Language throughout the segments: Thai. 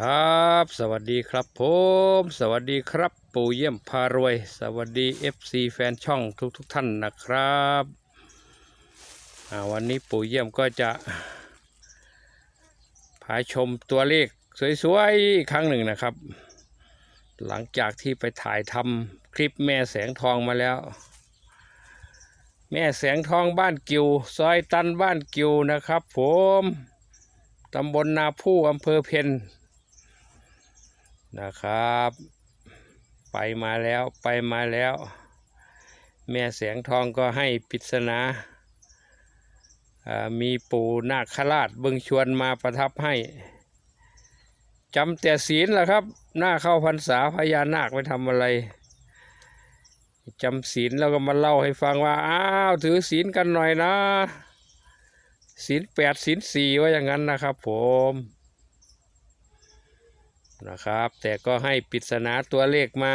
ครับ สวัสดีครับผม สวัสดีครับ ปู่เยี่ยมพารวย สวัสดี FC แฟนช่องทุกๆทท่านนะครับวันนี้ปู่เยี่ยมก็จะพาชมตัวเลขสวยๆอีกครั้งหนึ่งนะครับ หลังจากที่ไปถ่ายทำคลิปแม่แสงทองมาแล้ว แม่แสงทองบ้านกิว ซอยตันบ้านกิวนะครับ ผมตำบลนาผู้อำเภอเพน นะครับ ไปมาแล้วไปมาแล้ว แม่แสงทองก็ให้ปริศนาามีปู่นาคราชบึงชวนมาประทับให้จำแต่ศีลแหละครับ หน้าเข้าพรรษาพญานาคไปทำอะไรจำศีลแล้วก็มาเล่าให้ฟังว่า อ้าวถือศีลกันหน่อยนะศีลแปดศีลสี่ว่าอย่างนั้นนะครับผม นะครับ แต่ก็ให้ปริศนาตัวเลขมา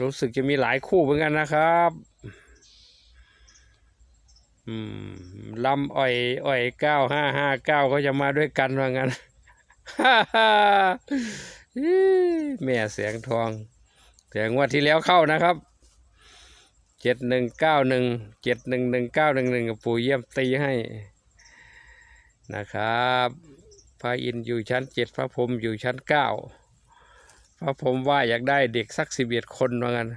รู้สึกจะมีหลายคู่เหมือนกันนะครับลำอ้อยอ้อยเก้าห้าห้าเก้าก็จะมาด้วยกันว่างั้นแม่เสียงทอง แต่งวดที่แล้วเข้านะครับเจ็ดหนึ่งเก้าหนึ่งเจ็ดหนึ่งหนึ่งเก้าหนึ่งหนึ่งกับปู่เยี่ยมตีให้นะครับ พระอินทร์อยู่ชั้นเจ็ดพระพรหมอยู่ชั้นเก้าพระพรหมว่าอยากได้เด็กสักสิบเอ็ดคนว่างั้น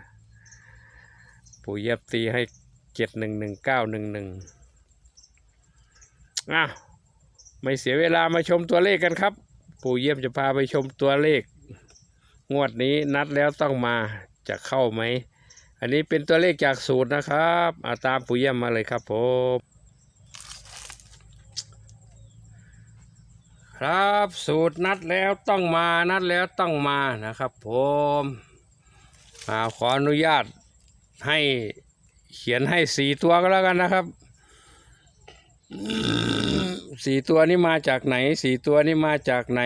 ปู่เยี่ยมตีให้เจ็ดหนึ่งหนึ่งเก้าหนึ่งหนึ่งอ้าวไม่เสียเวลามาชมตัวเลขกันครับ ปู่เยี่ยมจะพาไปชมตัวเลข งวดนี้นัดแล้วต้องมาจะเข้าไหม อันนี้เป็นตัวเลขจากสูตรนะครับอาตามปู่เยี่ยมมาเลยครับผม ครับ สูตรนัดแล้วต้องมานัดแล้วต้องมานะครับผมอาขออนุญาตให้เขียนให้สี่ตัวก็แล้วกันนะครับสี่ตัวนี้มาจากไหนสี่ตัวนี้มาจากไหน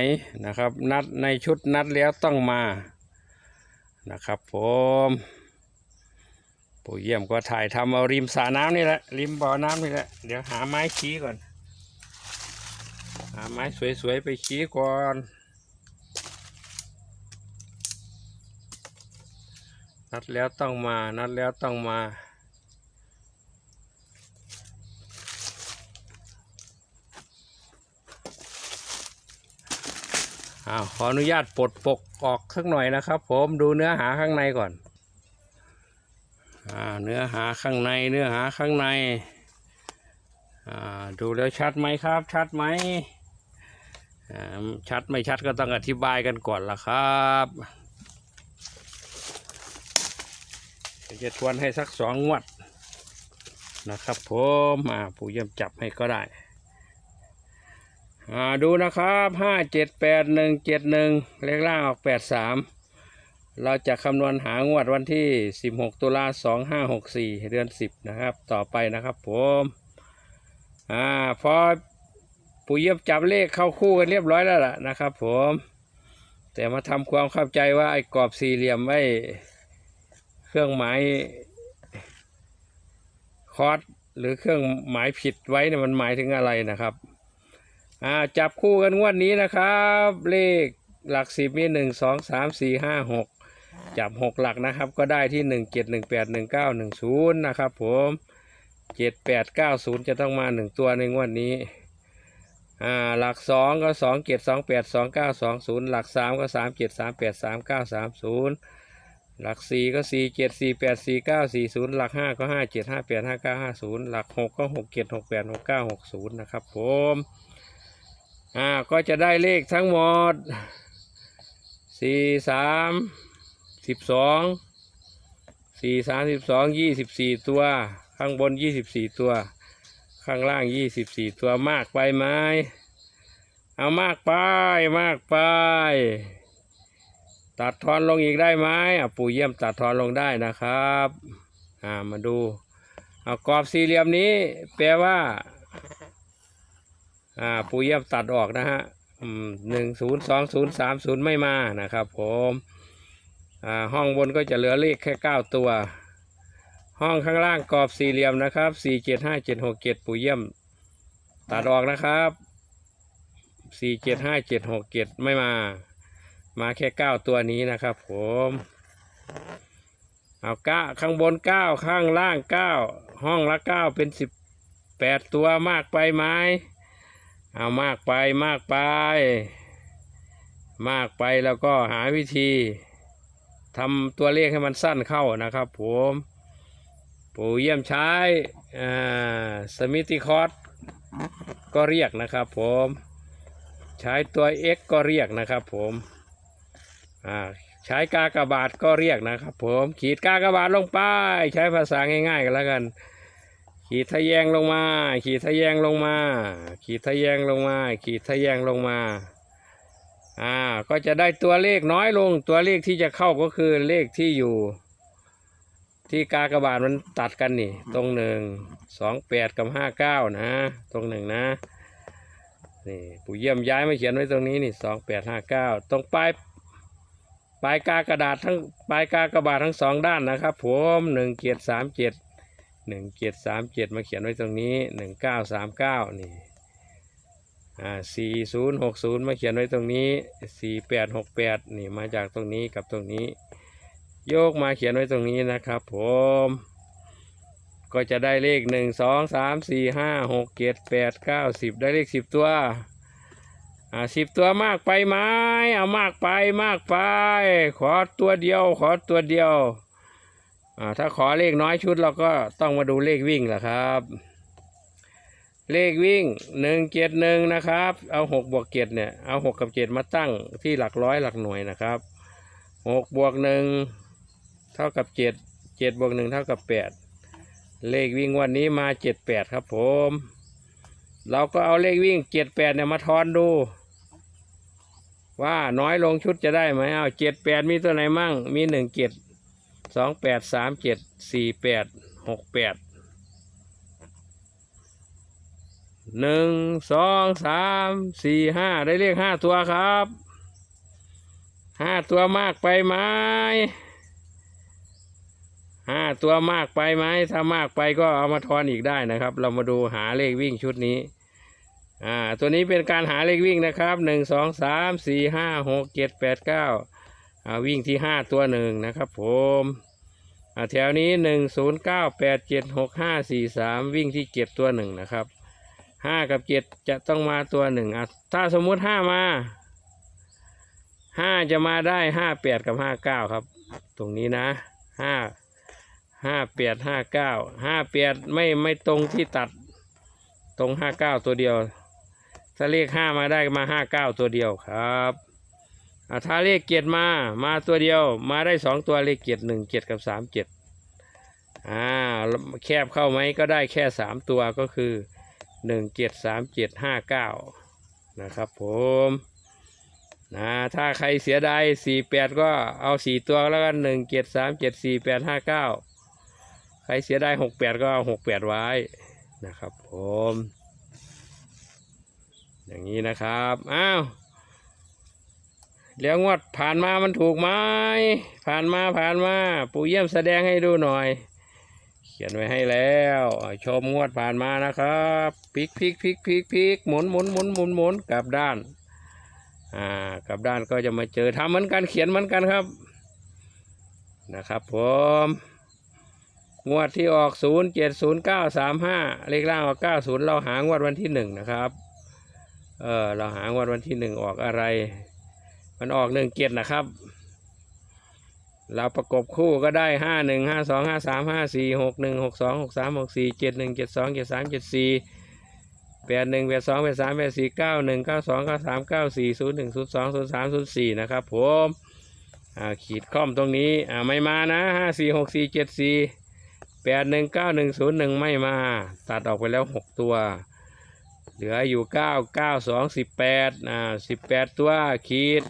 นะครับ นัดในชุดนัดแล้วต้องมานะครับผมปู่เยี่ยมก็ถ่ายทำเอาริมสระน้ำนี่แหละริมบ่อน้ำนี่แหละเดี๋ยวหาไม้ชี้ก่อน หาไม้สวย ๆ ไปชี้ก่อน นัดแล้วต้องมา นัดแล้วต้องมา อ้าว ขออนุญาตปลดปกออกสักหน่อยนะครับผมดูเนื้อหาข้างในก่อนอ่าเนื้อหาข้างในเนื้อหาข้างในอ่าดูแล้วชัดไหมครับ ชัดไหม ชัดไม่ชัดก็ต้องอธิบายกันก่อนละครับจะทวนให้สักสองงวดนะครับผมอ่าผู้เยี่ยมจับให้ก็ได้อ่าดูนะครับห้าเจ็ดแปดหนึ่งเจ็ดหนึ่งเลขล่างออกแปดสามเราจะคำนวณหางวดวันที่ 16 ตุลา2564 เดือน 10 นะครับ ต่อไปนะครับผม อ่า พอ ปู่เยียบจับเลขเข้าคู่กันเรียบร้อยแล้วล่ะนะครับ ผม แต่มาทำความเข้าใจว่าไอ้กรอบสี่เหลี่ยมไว้เครื่องหมายคอร์สหรือเครื่องหมายผิดไว้เนี่ยมันหมายถึงอะไรนะครับอ่าจับคู่กันงวดนี้นะครับ เลขหลักสิบมีหนึ่งสองสามสี่ห้าหกจับหกหลักนะครับ ก็ได้ที่หนึ่งเจ็ดหนึ่งแปดหนึ่งเก้าหนึ่งศูนย์นะครับ ผมเจ็ดแปดเก้าศูนย์จะต้องมาหนึ่งตัวในงวดนี้ อ่าหลักสองก็สองเจ็ดสองแปดสองเก้าสองศูนย์หลักสามก็สามเจ็ดสามแปดสามเก้าสามศูนย์หลักสี่ก็สี่เจ็ดสี่แปดสี่เก้าสี่ศูนย์หลักห้าก็ห้าเจ็ดห้าแปดห้าเก้าห้าศูนย์หลักหกก็หกเจ็ดหกแปดหกเก้าหกศูนย์นะครับผมอ่าก็จะได้เลขทั้งหมดสี่สามสิบสองสี่สามสิบสองยี่สิบสี่ตัว ข้างบนยี่สิบสี่ตัว ข้างล่างยี่สิบสี่ตัวมากไปไหมเอามากไปมากไป ตัดทอนลงอีกได้ไหมอะปู่เยี่ยมตัดทอนลงได้นะครับอ่ามาดูเอากรอบสี่เหลี่ยมนี้แปลว่าอ่าปู่เยี่ยมตัดออกนะฮะหนึ่งศูนย์สองศูนย์สามศูนย์ไม่มานะครับผมอ่าห้องบนก็จะเหลือเลขแค่เก้าตัว ห้องข้างล่างกรอบสี่เหลี่ยมนะครับสี่เจ็ดห้าเจ็ดหกเจ็ดปู่เยี่ยม ตัดออกนะครับสี่เจ็ดห้าเจ็ดหกเจ็ดไม่มา มาแค่เก้าตัวนี้นะครับผมเอาเก้าข้างบนเก้าข้างล่างเก้าห้องละเก้าเป็นสิบแปดตัวมากไปไหมเอามากไปมากไป มากไปแล้วก็หาวิธีทำตัวเลขให้มันสั้นเข้านะครับผม ปู่เยี่ยมใช้สมิติคอร์สก็เรียกนะครับผมใช้ตัว x ก็เรียกนะครับผมใช้กากบาทก็เรียกนะครับ ผมขีดกากบาทลงไป ใช้ภาษาง่าย ๆกันแล้วกัน ขีดทะแยงลงมา ขีดทะแยงลงมา ขีดทะแยงลงมา ขีดทะแยงลงมาอ่าก็จะได้ตัวเลขน้อยลงตัวเลขที่จะเข้าก็คือเลขที่อยู่ ที่กากบาทมันตัดกันนี่ ตรงหนึ่งสองแปดกับห้าเก้านะ ตรงหนึ่งนะนี่ปู่เยี่ยมย้ายมาเขียนไว้ตรงนี้นี่สองแปดห้าเก้าตรงปลายปลายกากระดาษทั้งปลายกากบาททั้งสองด้านนะครับ ผมหนึ่งเกียรสามเจ็ดหนึ่งเกียรสามเจ็ดมาเขียนไว้ตรงนี้หนึ่งเก้าสามเก้านี่อ่าสี่ศูนย์หกศูนย์มาเขียนไว้ตรงนี้สี่แปดหกแปดนี่มาจากตรงนี้กับตรงนี้ โยกมาเขียนไว้ตรงนี้นะครับ ผม ก็จะได้เลขหนึ่งสองสามสี่ห้าหกเจ็ดแปดเก้าสิบได้เลขสิบตัวอ่าสิบตัวมากไปไหมเอามากไปมากไป ขอตัวเดียว ขอตัวเดียวอ่าถ้าขอเลขน้อยชุดเราก็ต้องมาดูเลขวิ่งแหละครับ เลขวิ่งหนึ่งเจ็ดหนึ่งนะครับ เอาหกบวกเจ็ดเนี่ยเอาหกกับเจ็ดมาตั้งที่หลักร้อยหลักหน่วยนะครับหกบวกหนึ่ง เท่ากับเจ็ดเจ็ดบวกหนึ่งเท่ากับแปดเลขวิ่งวันนี้มาเจ็ดแปดครับผม เราก็เอาเลขวิ่งเจ็ดแปดเนี่ยมาทอนดู ว่าน้อยลงชุดจะได้ไหมเอาเจ็ดแปดมีตัวไหนมั่ง มีหนึ่งเจ็ดสองแปดสามเจ็ดสี่แปดหกแปดหนึ่งสองสามสี่ห้าได้เลขห้าตัวครับห้าตัวมากไปไหม ห้าตัวมากไปไหมถ้ามากไปก็เอามาทอนอีกได้นะครับ เรามาดูหาเลขวิ่งชุดนี้อ่าตัวนี้เป็นการหาเลขวิ่งนะครับหนึ่งสองสามสี่ห้าหกเจ็ดแปดเก้าอ่าวิ่งที่ห้าตัวหนึ่งนะครับผมอ่าแถวนี้หนึ่งศูนย์เก้าแปดเจ็ดหกห้าสี่สามวิ่งที่เจ็ดตัวหนึ่งนะครับห้ากับเจ็ดจะต้องมาตัวหนึ่งอะถ้าสมมุติห้ามาห้าจะมาได้ห้าแปดกับห้าเก้าครับ ตรงนี้นะห้า ห้าแปดห้าเก้าห้าแปดไม่ไม่ตรงที่ตัดตรงห้าเก้าตัวเดียว ถ้าเลขห้ามาได้มาห้าเก้าตัวเดียวครับอ่าถ้าเลขเกียรมามาตัวเดียว มาได้สองตัวเลขเกียรหนึ่งเกียรกับสามเจ็ดอ่าแคบเข้าไหมก็ได้แค่สามตัวก็คือหนึ่งเจ็ดสามเจ็ดห้าเก้านะครับผมนะถ้าใครเสียดายสี่แปดก็เอาสี่ตัวแล้วกันหนึ่งเจ็ดสามเจ็ดสี่แปดห้าเก้า ใครเสียได้หกแปดก็เอาหกแปดไว้นะครับ ผม อย่างนี้นะครับอ้าวแล้วงวดผ่านมามันถูกไหมผ่านมาผ่านมาปู่เยี่ยมแสดงให้ดูหน่อย เขียนไว้ให้แล้วชมงวดผ่านมานะครับพลิกพลิกพลิกพลิกพลิกหมุนหมุนหมุนหมุนหมุนกลับด้านอ่ากลับด้านก็จะมาเจอทำเหมือนกันเขียนเหมือนกันครับ นะครับผม งวดที่ออกศูนย์เจ็ดศูนย์เก้าสามห้าเลขล่างออกเก้าศูนย์เราหางวดวันที่หนึ่งนะครับ เออเราหางวดวันที่หนึ่งออกอะไร มันออกหนึ่งเจ็ดนะครับ เราประกบคู่ก็ได้ห้าหนึ่งห้าสองห้าสามห้าสี่หกหนึ่งหกสองหกสามหกสี่เจ็ดหนึ่งเจ็ดสองเจ็ดสามเจ็ดสี่แปดหนึ่งแปดสองแปดสามแปดสี่เก้าหนึ่งเก้าสองเก้าสามเก้าสี่ศูนย์หนึ่งศูนย์สองศูนย์สามศูนย์สี่นะครับผม อ่าขีดข้อมตรงนี้ อ่าไม่มานะห้าสี่หกสี่เจ็ดสี่ แปดหนึ่งเก้าหนึ่งศูนย์หนึ่งไม่มา ตัดออกไปแล้วหกตัว เหลืออยู่เก้าเก้าสองสิบแปดอ่าสิบแปดตัวขีด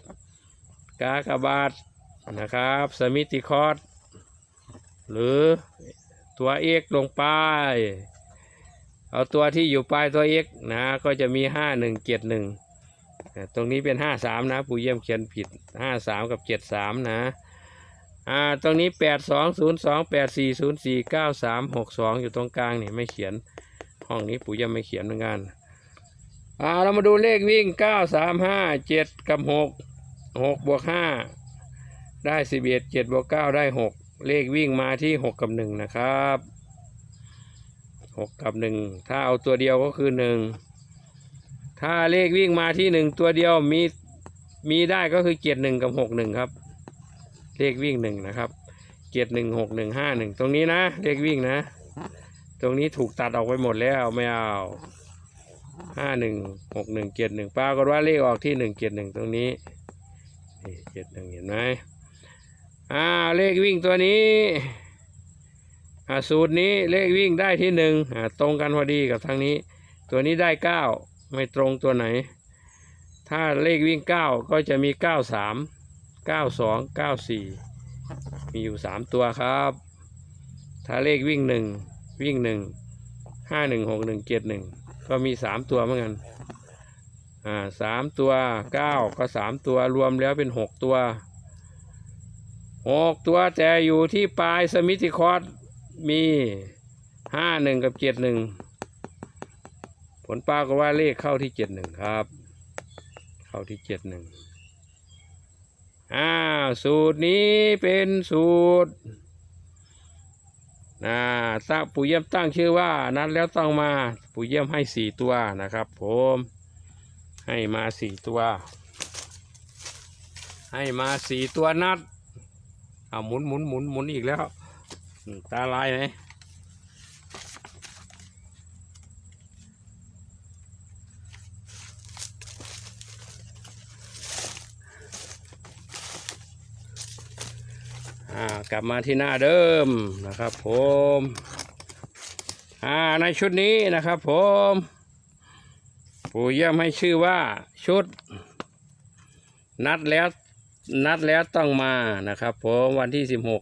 กากบาทนะครับ สมิติคอร์สหรือตัวเอกลงไป เอาตัวที่อยู่ปลายตัวเอกนะก็จะมีห้าหนึ่งเจ็ดหนึ่งตรงนี้เป็นห้าสามนะปู่เยี่ยมเขียนผิดห้าสามกับเจ็ดสามนะ อ่าตรงนี้แปดสองศูนย์สองแปดสี่ศูนย์สี่เก้าสามหกสองอยู่ตรงกลางนี่ไม่เขียน ห้องนี้ปู่ยี่ยมไม่เขียนเหมือนกันอ่าเรามาดูเลขวิ่งเก้าสามห้าเจ็ดกับหกหกบวกห้าได้สิบเอ็ดเจ็ดบวกเก้าได้หกเลขวิ่งมาที่หกกับหนึ่งนะครับหกกับหนึ่งถ้าเอาตัวเดียวก็คือหนึ่งถ้าเลขวิ่งมาที่หนึ่งตัวเดียวมีมีได้ก็คือเจ็ดหนึ่งกับหกหนึ่งครับ เลขวิ่งหนึ่งนะครับเจ็ดหนึ่งหกหนึ่งห้าหนึ่งตรงนี้นะ เลขวิ่งนะ ตรงนี้ถูกตัดออกไปหมดแล้วไม่เอาห้าหนึ่งหกหนึ่งเจ็ดหนึ่งปรากฏว่าเลขออกที่หนึ่งเจ็ดหนึ่งตรงนี้นี่เจ็ดหนึ่งเห็นไหมอ่าเลขวิ่งตัวนี้อ่าสูตรนี้เลขวิ่งได้ที่หนึ่งอ่าตรงกันพอดีกับทางนี้ ตัวนี้ได้เก้าไม่ตรงตัวไหน ถ้าเลขวิ่งเก้าก็จะมีเก้าสาม เก้าสองเก้าสี่มีอยู่สามตัวครับ ถ้าเลขวิ่งหนึ่งวิ่งหนึ่งห้าหนึ่งหกหนึ่งเจ็ดหนึ่งก็มีสามตัวเหมือนกัน อ่าสามตัวเก้าก็สามตัวรวมแล้วเป็นหกตัวหกตัวแต่อยู่ที่ปลายสมิติคอร์สมีห้าหนึ่งกับเจ็ดหนึ่งผลปรากฏว่าเลขเข้าที่เจ็ดหนึ่งครับ เข้าที่เจ็ดหนึ่ง อ่าสูตรนี้เป็นสูตรนะตั้งปู่เยี่ยมตั้งชื่อว่า นัดแล้วต้องมาปู่เยี่ยมให้สี่ตัวนะครับผมให้มาสี่ตัว ให้มาสี่ตัวนัดเอาหมุนหมุนหมุนหมุนอีกแล้ว ตาลายไหมากลับมาที่หน้าเดิมนะครับ ผมอ่าในชุดนี้นะครับ ผมปู่เยี่ยมให้ชื่อว่าชุด นัดแล้วนัดแล้วต้องมานะครับ ผมวันที่สิบหก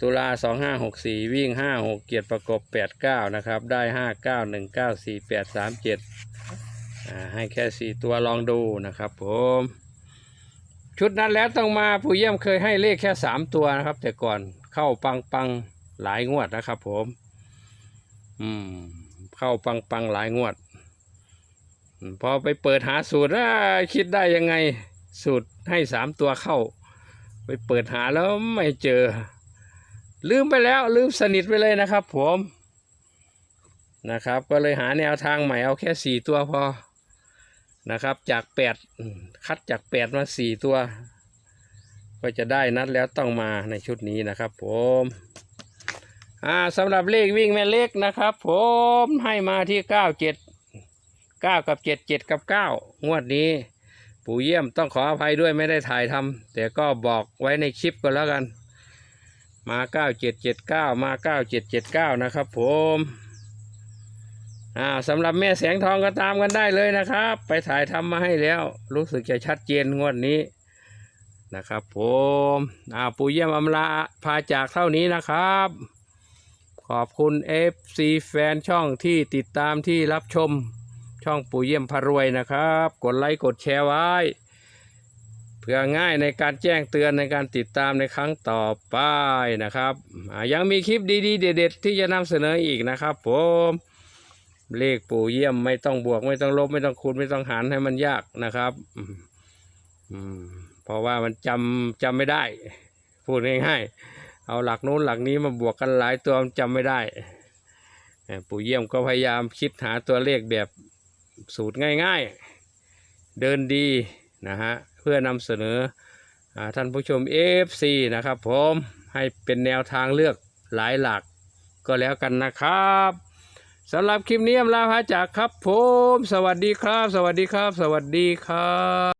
ตุลาสองห้าหกสี่วิ่งห้าหกเกียรติประกบแปดเก้านะครับ ได้ห้าเก้าหนึ่งเก้าสี่แปดสามเจ็ดให้แค่สี่ตัวลองดูนะครับผม ชุดนั้นแล้วต้องมาผู้เยี่ยมเคยให้เลขแค่สามตัวนะครับ แต่ก่อนเข้าปังปังหลายงวดนะครับ ผม อืม เข้าปังปังหลายงวด พอไปเปิดหาสูตรคิดได้ยังไง สูตรให้สามตัวเข้า ไปเปิดหาแล้วไม่เจอ ลืมไปแล้ว ลืมสนิทไปเลยนะครับ ผมนะครับ ก็เลยหาแนวทางใหม่เอาแค่สี่ตัวพอ นะครับ จากแปดคัดจากแปดมาสี่ตัว ก็จะได้นัดแล้วต้องมาในชุดนี้นะครับ ผมอ่าสำหรับเลขวิ่งแม่เล็กนะครับ ผมให้มาที่เก้าเจ็ดเก้ากับเจ็ดเจ็ดกับเก้างวดนี้ ปู่เยี่ยมต้องขออภัยด้วยไม่ได้ถ่ายทำแต่ก็บอกไว้ในคลิปก็แล้วกัน มาเก้าเจ็ดเจ็ดเก้ามาเก้าเจ็ดเจ็ดเก้านะครับ ผม อ่าสำหรับแม่แสงทองก็ตามกันได้เลยนะครับ ไปถ่ายทำมาให้แล้ว รู้สึกจะชัดเจนงวดนี้นะครับผมอ่าปู่เยี่ยมอำลาพาจากเท่านี้นะครับ ขอบคุณ FC แฟนช่องที่ติดตามที่รับชมช่องปู่เยี่ยมพารวยนะครับ กดไลค์กดแชร์ไว้ เพื่อง่ายในการแจ้งเตือนในการติดตามในครั้งต่อไปนะครับ ยังมีคลิปดีๆ เด็ดๆ ที่จะนำเสนออีกนะครับผม เลขปู่เยี่ยมไม่ต้องบวก ไม่ต้องลบไม่ต้องคูณไม่ต้องหารให้มันยากนะครับอืมเพราะว่ามันจำจำไม่ได้ พูดง่ายๆเอาหลักโน้นหลักนี้มาบวกกันหลายตัวมันจำไม่ได้ปู่เยี่ยมก็พยายามคิดหาตัวเลขแบบสูตรง่ายๆ เดินดีนะฮะเพื่อนำเสนออท่านผู้ชม FC นะครับผมให้เป็นแนวทางเลือกหลายหลักก็แล้วกันนะครับ สำหรับคลิปนี้อำลาพาจากครับผม สวัสดีครับ สวัสดีครับ สวัสดีครับ